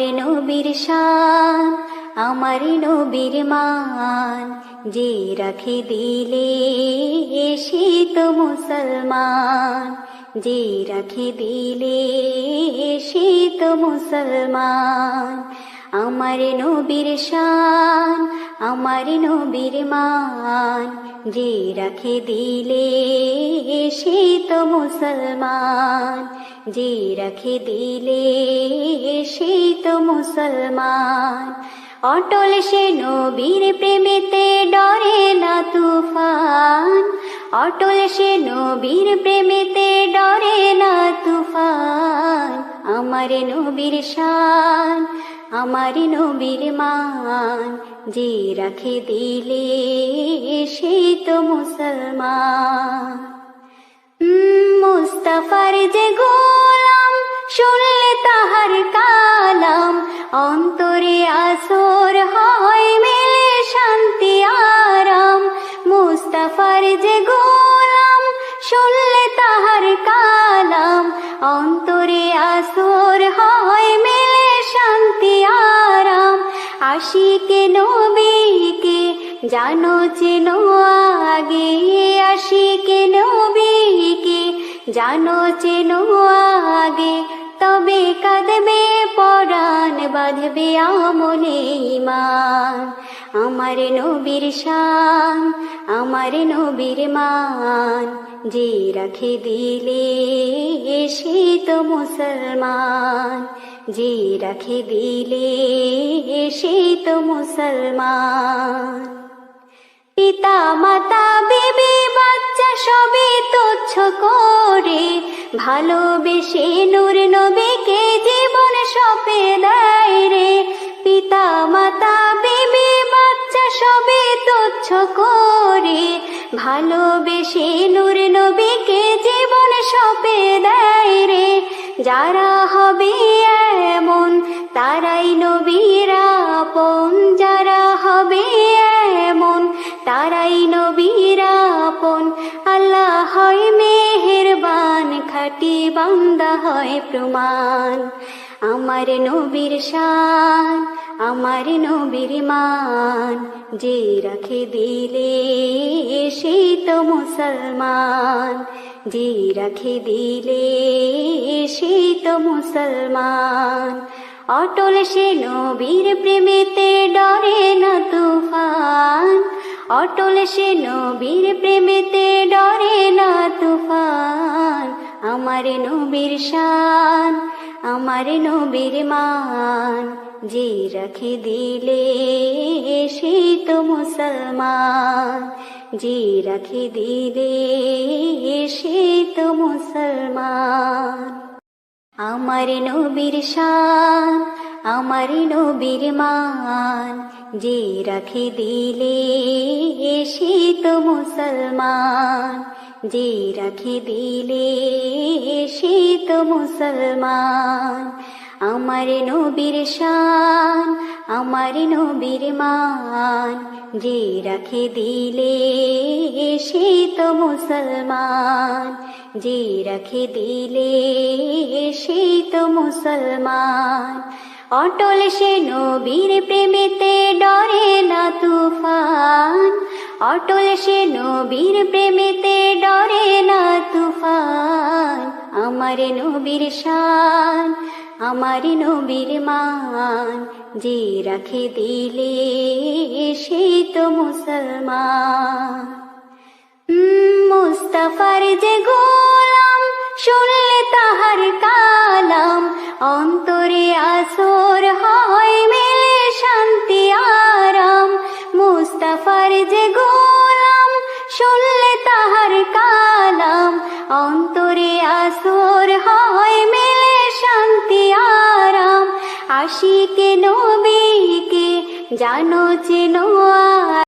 নবীর শান, আমার নবীর মান, যে রাখি দিলে সে তো মুসলমান, যে রাখি দিলে সে তো মুসলমান। আমার নবীর শান, আমার নবীর মান, যে রাখে দিলে সে তো মুসলমান। যে রাখে দিলে সে তো মুসলমান অটল সে নবীর প্রেমেতে ডরে না তুফান অটল সে নবীর প্রেমেতে ডরে না তুফান আমার নবীর শান আমার নবীর মান যে রাখে দিলে সে তো মুসলমান মুস্তাফার যে গোলাম, শুনলে তাহার কালাম। অন্তরে আসর হয়, মেলে শান্তি আরাম। মুস্তাফার যে গোলাম, শুনলে তাহার কালাম। অন্তরে আসর হয় আশিকে, নবীকে, জানো চেনো আগে, আশিকে, নবীকে, জানো চেনো আগে, তবে কাঁদবে, পরাণ বাঁধবে আমলে ইমান আমার নবীর শান, আমার নবীর মান, যে রাখে দিলে সে তো মুসলমান। যে রাখে দিলে সে তো মুসলমান। পিতা মাতা বিবি, বাচ্চা সবে তুচ্ছ করে। ভালোবেসে নূর নবীকে জীবন সপে দেয় রে। পিতা মাতা বিবি, বাচ্চা সবে তুচ্ছ করে। ভালোবেসে নূর নবীকে জীবন সপে দেয় রে। যারা হবে এমন, তারাই নবীর আপন। যারা হবে এমন, তারাই নবীর আপন। আল্লাহ হয় মেহেরবান, খাটি বান্দা হয় প্রমাণ। আমার নবীর শান, আমার নবীর মান। যে রাখে দিলে সে তো মুসলমান। যে রাখে দিলে সে তো মুসলমান। অটল সে নবীর প্রেমেতে ডরে না তুফান। অটল সে নবীর প্রেমেতে ডরে না তুফান। আমার নবীর শান, আমার নবীর মান। যে রাখে দিলে সে তো মুসলমান। যে রাখে দিলে সে তো মুসলমান আমার নবীর শান আমার নবীর মান যে রাখে দিলে সে তো মুসলমান যে রাখে দিলে সে তো মুসলমান আমার নবীর শান আমার নবীর মান যে রাখে দিলে সে তো মুসলমান। যে রাখে দিলে সে তো মুসলমান। অটল সে নবীর প্রেমেতে ডরে না তুফান। অটল সে নবীর প্রেমেতে ডরে না তুফান। আমার নবীর শান আমার নবীর মান যে রাখে দিলে সে তো মুসলমান। নবীকে জানো চেনো